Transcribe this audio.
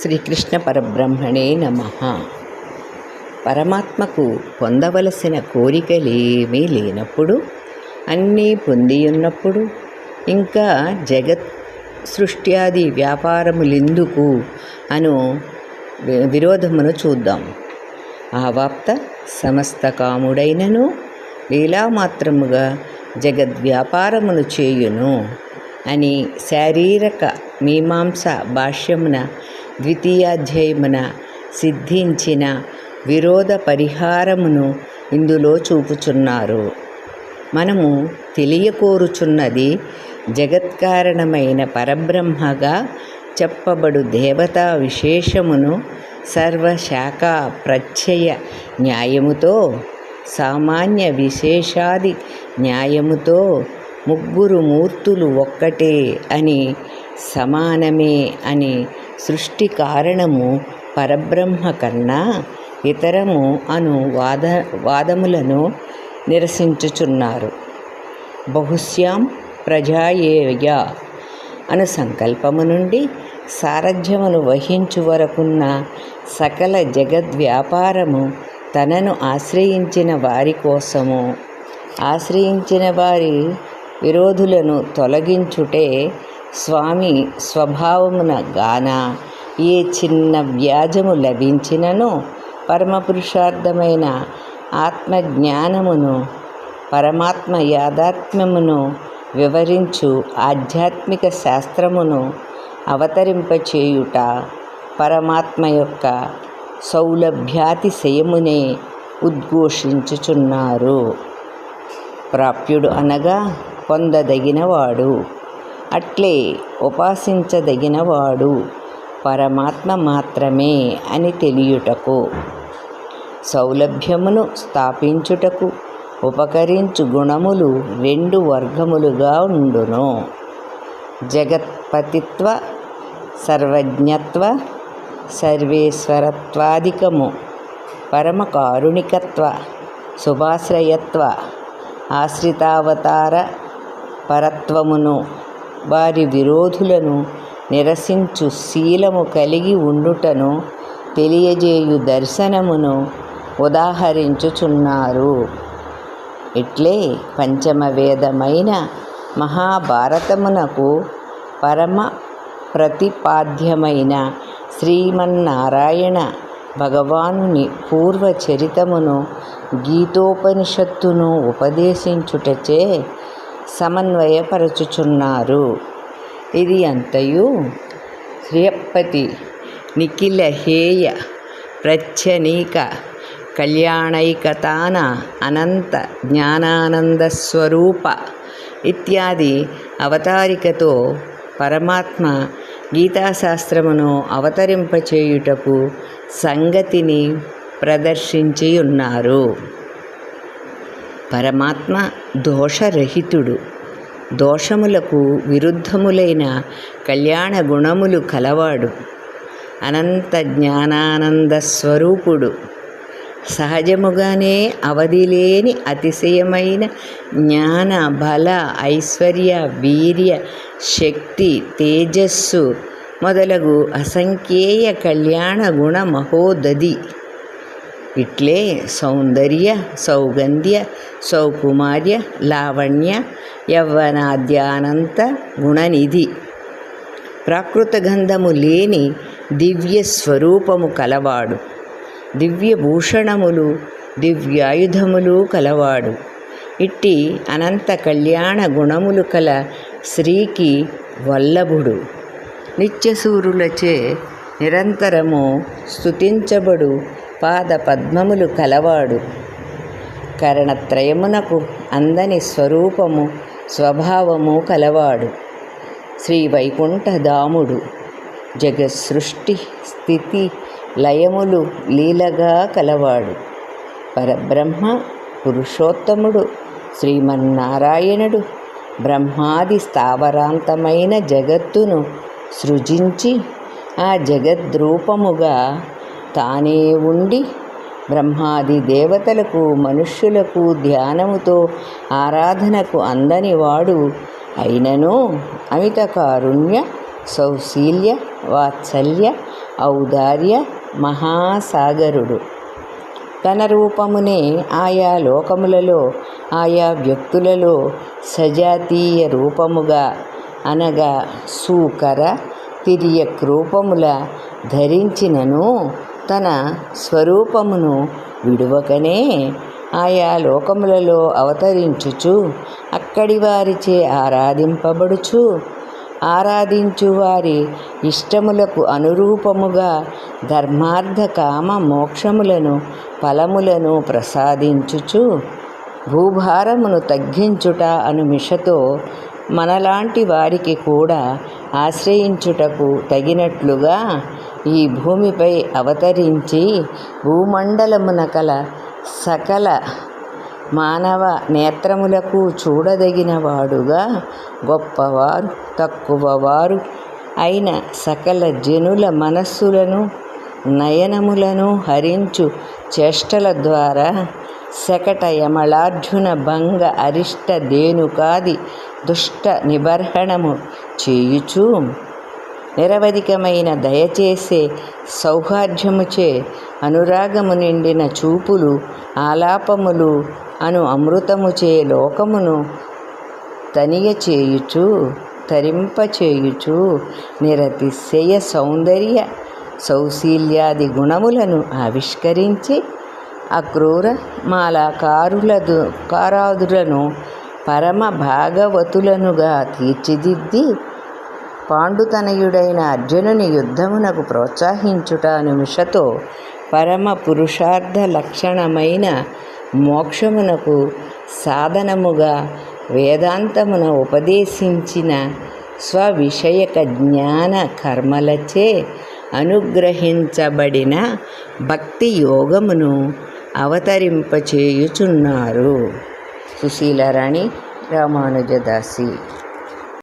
శ్రీకృష్ణ పరబ్రహ్మణే నమ. పరమాత్మకు పొందవలసిన కోరికలేమీ లేనప్పుడు అన్నీ పొంది ఉన్నప్పుడు ఇంకా జగత్ సృష్ట్యాది వ్యాపారములెందుకు అను విరోధమును చూద్దాం. ఆవాప్త సమస్త కాముడైనను లీలామాత్రముగా జగద్వ్యాపారమును చేయును అని శారీరక మీమాంస భాష్యమున ద్వితీయాధ్యాయమున సిద్ధించిన విరోధ పరిహారమును ఇందులో చూపుచున్నారు. మనము తెలియకోరుచున్నది జగత్కారణమైన పరబ్రహ్మగా చెప్పబడు దేవతా విశేషమును సర్వశాఖ ప్రత్యయ న్యాయముతో సామాన్య విశేషాది న్యాయముతో ముగ్గురు మూర్తులు ఒక్కటే అని సమానమే అని సృష్టి కారణము పరబ్రహ్మ కన్నా ఇతరము అను వాద వాదములను నిరసించుచున్నారు. బహుశ్యాం ప్రజాయేయ అను సంకల్పము నుండి సారథ్యమును వహించు వరకున్న సకల జగద్వ్యాపారము తనను ఆశ్రయించిన వారి కోసము. ఆశ్రయించిన వారి విరోధులను తొలగించుటే స్వామి స్వభావమున గాన ఏ చిన్న వ్యాజము లభించినను పరమపురుషార్థమైన ఆత్మజ్ఞానమును పరమాత్మ యాథాత్మ్యమును వివరించు ఆధ్యాత్మిక శాస్త్రమును అవతరింపచేయుట పరమాత్మ యొక్క సౌలభ్యాతిశయమునే ఉద్ఘోషించుచున్నారు. ప్రాప్యుడు అనగా పొందదగినవాడు. అట్లే ఉపాసించదగినవాడు. పరమాత్మ మాత్రమే అని తెలియుటకు సౌలభ్యమును స్థాపించుటకు ఉపకరించు గుణములు రెండు వర్గములుగా ఉండును. జగత్పతిత్వ సర్వజ్ఞత్వ సర్వేశ్వరత్వాధికము పరమకారుణికత్వ శుభాశ్రయత్వ ఆశ్రితావతార పరత్వమును వారి విరోధులను నిరసించు శీలము కలిగి ఉండుటను తెలియజేయు దర్శనమును ఉదాహరించుచున్నారు. ఇట్లే పంచమ వేదమైన మహాభారతమునకు పరమ ప్రతిపాద్యమైన శ్రీమన్నారాయణ భగవానుని పూర్వ చరితమును గీతోపనిషత్తును ఉపదేశించుటచే సమన్వయపరచుచున్నారు. ఇది అంతయు శ్రియపతి నిఖిల హేయ ప్రత్యనీక కళ్యాణైకతాన అనంత జ్ఞానానంద స్వరూప ఇత్యాది అవతారికతో పరమాత్మ గీతాశాస్త్రమును అవతరింపచేయుటకు సంగతిని ప్రదర్శించి ఉన్నారు పరమాత్మ దోషరహితుడు. దోషములకు విరుద్ధములైన కళ్యాణ గుణములు కలవాడు. అనంత జ్ఞానానంద స్వరూపుడు. సహజముగానే అవధిలేని అతిశయమైన జ్ఞాన బల ఐశ్వర్య వీర్య శక్తి తేజస్సు మొదలగు అసంఖ్యేయ కళ్యాణ గుణ మహోదది ఇట్లే సౌందర్య సౌగంధ్య సౌకుమార్య లావణ్య యవ్వనాద్యానంత గుణనిధి. ప్రాకృత గంధము లేని దివ్య స్వరూపము కలవాడు. దివ్య భూషణములు దివ్యాయుధములు కలవాడు. ఇట్టి అనంత కళ్యాణ గుణములు కల శ్రీకి వల్లభుడు. నిత్యసూరులచే నిరంతరము స్తుతించబడు పాద పద్మములు కలవాడు. కరణత్రయమునకు అందని స్వరూపము స్వభావము కలవాడు. శ్రీ వైకుంఠధాముడు జగసృష్టి స్థితి లయములు లీలగా కలవాడు. పరబ్రహ్మ పురుషోత్తముడు శ్రీమన్నారాయణుడు బ్రహ్మాది స్థావరాంతమైన జగత్తును సృజించి ఆ జగద్రూపముగా తానే ఉండి బ్రహ్మాది దేవతలకు మనుష్యులకు ధ్యానముతో ఆరాధనకు అందని వాడు అయినను. అమిత కారుణ్య సౌశీల్య వాత్సల్య ఔదార్య మహాసాగరుడు. తన రూపమునే ఆయా లోకములలో ఆయా వ్యక్తులలో సజాతీయ రూపముగా అనగా సూకర తిరియక్ రూపముల ధరించినను. తన స్వరూపమును విడువకనే ఆయా లోకములలో అవతరించుచు అక్కడి వారిచే ఆరాధింపబడుచు. ఆరాధించు వారి ఇష్టములకు అనురూపముగా ధర్మార్థ కామ మోక్షములను ఫలములను ప్రసాదించుచు భూభారమును తగ్గించుట అను మిషతో మనలాంటి వారికి కూడా ఆశ్రయించుటకు తగినట్లుగా ఈ భూమిపై అవతరించి భూమండలమున కల సకల మానవ నేత్రములకు చూడదగినవాడుగా గొప్పవారు తక్కువవారు అయిన సకల జనుల మనస్సులను నయనములను హరించు చేష్టల ద్వారా శకటయమళార్జున భంగ అరిష్ట దేనుకాది దుష్ట నిబర్హణము చేయుచు నిరవధికమైన దయచేసే సౌహార్ధ్యముచే అనురాగము నిండిన చూపులు ఆలాపములు అను అమృతముచే లోకమును తనియ చేయుచు తరింపచేయుచు నిరతిశయ సౌందర్య సౌశీల్యాది గుణములను ఆవిష్కరించి అక్రూర మాలాకారుల కారాదులను పరమ భాగవతులనుగా తీర్చిదిద్ది పాండుతనయుడైన అర్జునుని యుద్ధమునకు ప్రోత్సహించుట నిమిషతో పరమ పురుషార్థ లక్షణమైన మోక్షమునకు సాధనముగా వేదాంతమున ఉపదేశించిన స్వవిషయక జ్ఞాన కర్మలచే అనుగ్రహించబడిన భక్తి యోగమును అవతరింపచేయుచున్నారు. సుశీలరాణి రామానుజదాసి